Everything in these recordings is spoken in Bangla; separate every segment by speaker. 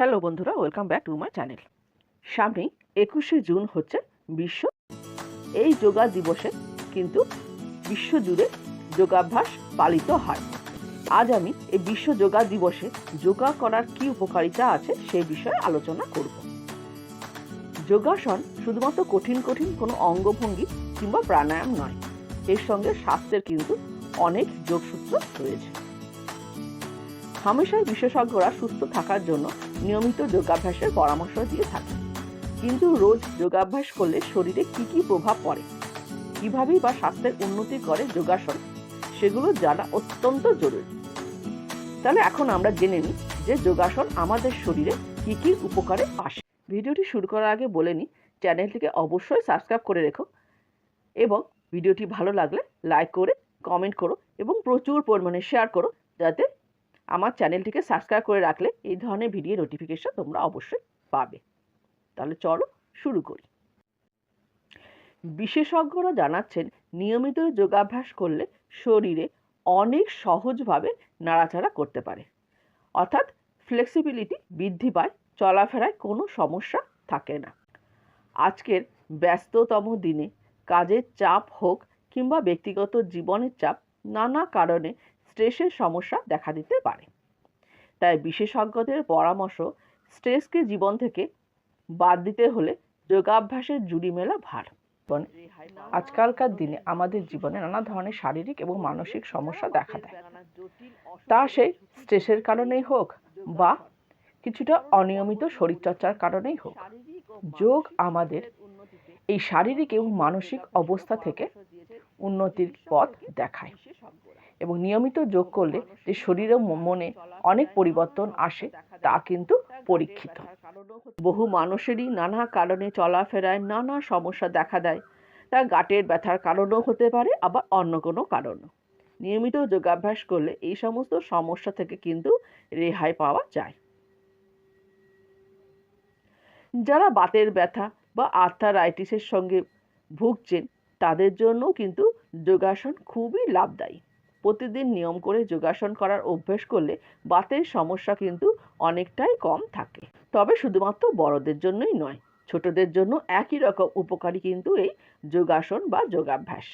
Speaker 1: হ্যালো বন্ধুরা welcome back to my channel সামনেই একুশে জুন হচ্ছে বিশ্ব এই যোগা দিবসে কিন্তু বিশ্বজুড়ে যোগাভ্যাস পালিত হয়। আজ আমি এই বিশ্ব যোগা দিবসে যোগা করার কি উপকারিতা আছে সেই বিষয়ে আলোচনা করব। যোগাসন শুধুমাত্র কঠিন কঠিন কোনো অঙ্গভঙ্গি কিংবা প্রাণায়াম নয়, এর সঙ্গে স্বাস্থ্যের কিন্তু অনেক যোগসূত্র রয়েছে। হামেশাই বিশেষজ্ঞরা সুস্থ থাকার জন্য নিয়মিত যোগাভ্যাসের পরামর্শ দিয়ে থাকে। কিন্তু রোজ যোগাভ্যাস করলে শরীরে কি কি প্রভাব পড়ে? কিভাবেই বা স্বাস্থ্যের উন্নতি করে যোগাসন? সেগুলো জানা অত্যন্ত জরুরি। তাহলে এখন আমরা জেনে নিই যে যোগাসন আমাদের শরীরে কি কি উপকারে আসে। ভিডিওটি শুরু করার আগে বলে নিই, চ্যানেলটিকে অবশ্যই সাবস্ক্রাইব করে রেখো এবং ভিডিওটি ভালো লাগলে লাইক করে, কমেন্ট করো এবং প্রচুর পরিমাণে শেয়ার করো যাতে আমার চ্যানেলটিকে সাবস্ক্রাইব করে রাখলে এই ধরনের ভিডিও নোটিফিকেশন তোমরা অবশ্যই পাবে। তাহলে চলো শুরু করি। বিশেষজ্ঞরা জানাচ্ছেন, নিয়মিত যোগাভ্যাস করলে শরীরে অনেক সহজভাবে নাড়াচাড়া করতে পারে। অর্থাৎ ফ্লেক্সিবিলিটি বৃদ্ধি পায়, চলাফেরায় কোনো সমস্যা থাকে না। আজকের ব্যস্ততম দিনে কাজের চাপ হোক কিংবা ব্যক্তিগত জীবনের চাপ নানা কারণে স্ট্রেসের সমস্যা দেখা দিতে পারে। তাই বিশেষজ্ঞদের পরামর্শ, স্ট্রেসকে জীবন থেকে বাদ দিতে হলে যোগাভ্যাসের জুড়ি মেলা ভার। আজকালকার দিনে আমাদের জীবনে নানা ধরনের শারীরিক এবং মানসিক সমস্যা দেখা দেয়। তা সেই স্ট্রেসের কারণেই হোক বা কিছুটা অনিয়মিত শরীরচর্চার কারণেই হোক। যোগ আমাদের এই শারীরিক এবং মানসিক অবস্থা থেকে উন্নতির পথ দেখায়। এবং নিয়মিত যোগ করলে যে শরীর ও মনে অনেক পরিবর্তন আসে, তা কিন্তু পরীক্ষিত। বহু মানুষেরই নানা কারণে চলাফেরায় নানা সমস্যা দেখা দেয়। তা গাঁটের ব্যথার কারণও হতে পারে, আবার অন্য কোনো কারণও। নিয়মিত যোগাভ্যাস করলে এই সমস্ত সমস্যা থেকে কিন্তু রেহাই পাওয়া যায়। যারা বাতের ব্যথা বা আর্থারাইটিসের সঙ্গে ভুগছেন, তাদের জন্য কিন্তু যোগাসন খুবই লাভদায়ী। প্রতিদিন নিয়ম করে যোগাসন করার অভ্যেস করলে বাতের সমস্যা কিন্তু অনেকটাই কম থাকে। তবে শুধুমাত্র বড়দের জন্যই নয়, ছোটদের জন্য একই রকম উপকারী কিন্তু এই যোগাসন বা যোগাভ্যাস।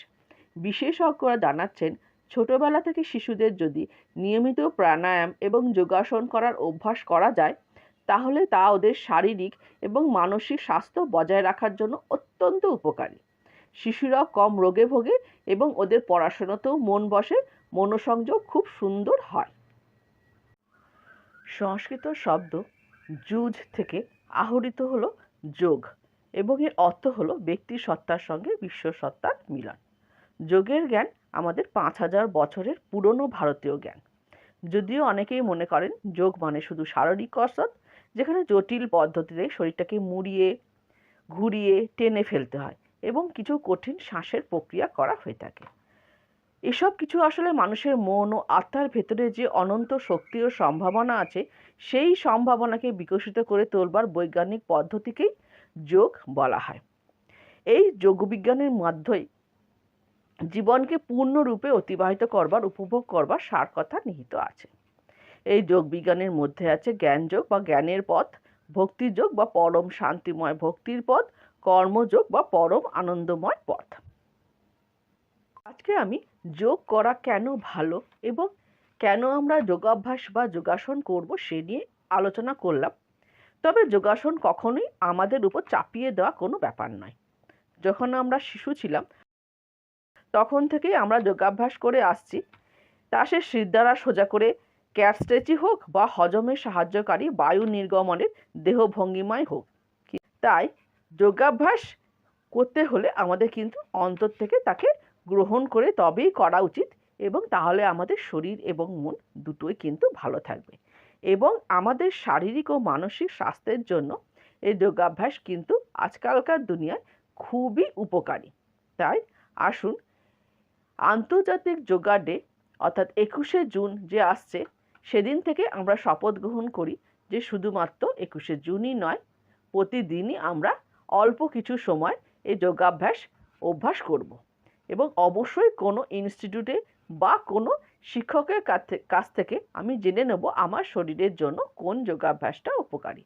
Speaker 1: বিশেষজ্ঞরা জানাচ্ছেন, ছোটবেলা থেকে শিশুদের যদি নিয়মিত প্রাণায়াম এবং যোগাসন করার অভ্যাস করা যায়, তাহলে তা ওদের শারীরিক এবং মানসিক স্বাস্থ্য বজায় রাখার জন্য অত্যন্ত উপকারী। শিশুরাও কম রোগে ভোগে এবং ওদের পড়াশোনাতেও মন বসে, মনোসংযোগ খুব সুন্দর হয়। সংস্কৃত শব্দ যুজ থেকে আহরিত হলো যোগ এবং এর অর্থ হলো ব্যক্তি সত্তার সঙ্গে বিশ্ব সত্তার মিলন। যোগের জ্ঞান আমাদের পাঁচ হাজার বছরের পুরনো ভারতীয় জ্ঞান। যদিও অনেকেই মনে করেন যোগ মানে শুধু শারীরিক কসরত, যেখানে জটিল পদ্ধতিতে শরীরটাকে মুড়িয়ে, ঘুরিয়ে, টেনে ফেলতে হয়। এবং কিছু কঠিন শ্বাসের প্রক্রিয়া করা হয়ে থাকে। এসব কিছু আসলে মানুষের মন ও আত্মার ভেতরে যে অনন্ত শক্তি ও সম্ভাবনা আছে, সেই সম্ভাবনাকে বিকশিত করে তোলবার বৈজ্ঞানিক পদ্ধতিকেই যোগ বলা হয়। এই যোগবিজ্ঞানের মাধ্যমে জীবনকে পূর্ণরূপে অতিবাহিত করবার, উপভোগ করবার সার কথা নিহিত আছে। এই যোগ বিজ্ঞানের মধ্যে আছে জ্ঞানযোগ বা জ্ঞানের পথ, ভক্তিযোগ বা পরম শান্তিময় ভক্তির পথ কর্মযোগ বা পরম আনন্দময় পথ। আজকে আমি যোগ করা কেন ভালো এবং কেন আমরা যোগাভ্যাস বা যোগাসন করব সে নিয়ে আলোচনা করলাম। তবে যোগাসন কখনোই আমাদের উপর চাপিয়ে দেওয়া কোনো ব্যাপার নয়। যখন আমরা শিশু ছিলাম, তখন থেকেই আমরা যোগাভ্যাস করে আসছি। তা সে সিদ্ধারা সোজা করে ক্যাট স্ট্রেচই হোক বা হজমে সাহায্যকারী বায়ু নির্গমনের দেহভঙ্গিমায় হোক। তাই যোগাভ্যাস করতে হলে আমাদের কিন্তু অন্তর থেকে তাকে গ্রহণ করে তবেই করা উচিত এবং তাহলে আমাদের শরীর এবং মন দুটোই কিন্তু ভালো থাকবে। এবং আমাদের শারীরিক ও মানসিক স্বাস্থ্যের জন্য এই যোগাভ্যাস কিন্তু আজকালকার দুনিয়ায় খুবই উপকারী। তাই আসুন, আন্তর্জাতিক যোগা ডে অর্থাৎ একুশে জুন যে আসছে, সেদিন থেকে আমরা শপথ গ্রহণ করি যে শুধুমাত্র একুশে জুনই নয়, প্রতিদিনই আমরা অল্প কিছু সময় এই যোগাভ্যাস অভ্যাস করব। এবং অবশ্যই কোনো ইনস্টিটিউটে বা কোনো শিক্ষকের কাছ থেকে আমি জেনে নেব আমার শরীরের জন্য কোন যোগাভ্যাসটা উপকারী।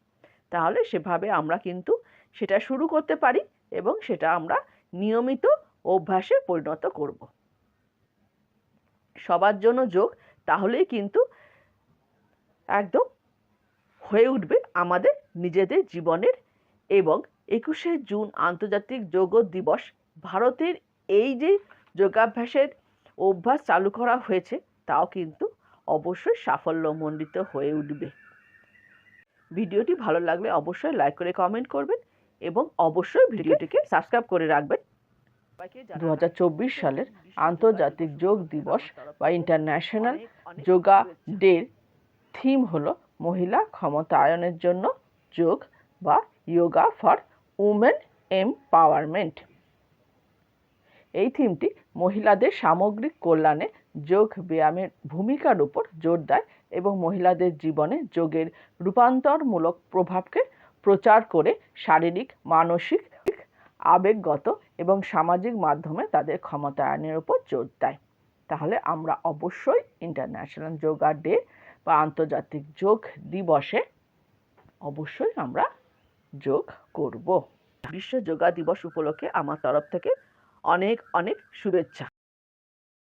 Speaker 1: তাহলে সেভাবে আমরা কিন্তু সেটা শুরু করতে পারি এবং সেটা আমরা নিয়মিত অভ্যাসে পরিণত করব। সবার জন্য যোগ তাহলেই কিন্তু একদম হয়ে উঠবে আমাদের নিজেদের জীবনের এবং একুশে জুন আন্তর্জাতিক যোগ দিবস। ভারতের এই যে যোগাভ্যাসের অভ্যাস চালু করা হয়েছে তাও কিন্তু অবশ্যই সাফল্যমণ্ডিত হয়ে উঠবে। ভিডিওটি ভালো লাগলে অবশ্যই লাইক করে কমেন্ট করবেন এবং অবশ্যই ভিডিওটিকে সাবস্ক্রাইব করে রাখবেন। দু হাজার চব্বিশ সালের আন্তর্জাতিক যোগ দিবস বা ইন্টারন্যাশনাল যোগা ডের থিম হলো মহিলা ক্ষমতায়নের জন্য যোগ বা ইয়োগা ফর উমেন এমপাওয়ারমেন্ট এই থিমটি মহিলাদের সামগ্রিক কল্যাণে যোগ ব্যায়ামের ভূমিকার উপর জোর দেয় এবং মহিলাদের জীবনে যোগের রূপান্তরমূলক প্রভাবকে প্রচার করে শারীরিক, মানসিক, আবেগগত এবং সামাজিক মাধ্যমে তাদের ক্ষমতায়নের উপর জোর দেয়। তাহলে আমরা অবশ্যই ইন্টারন্যাশনাল যোগা ডে বা আন্তর্জাতিক যোগ দিবসে অবশ্যই আমরা যোগ করব। বিশ্ব যোগা দিবস উপলক্ষে আমার তরফ থেকে অনেক অনেক শুভেচ্ছা।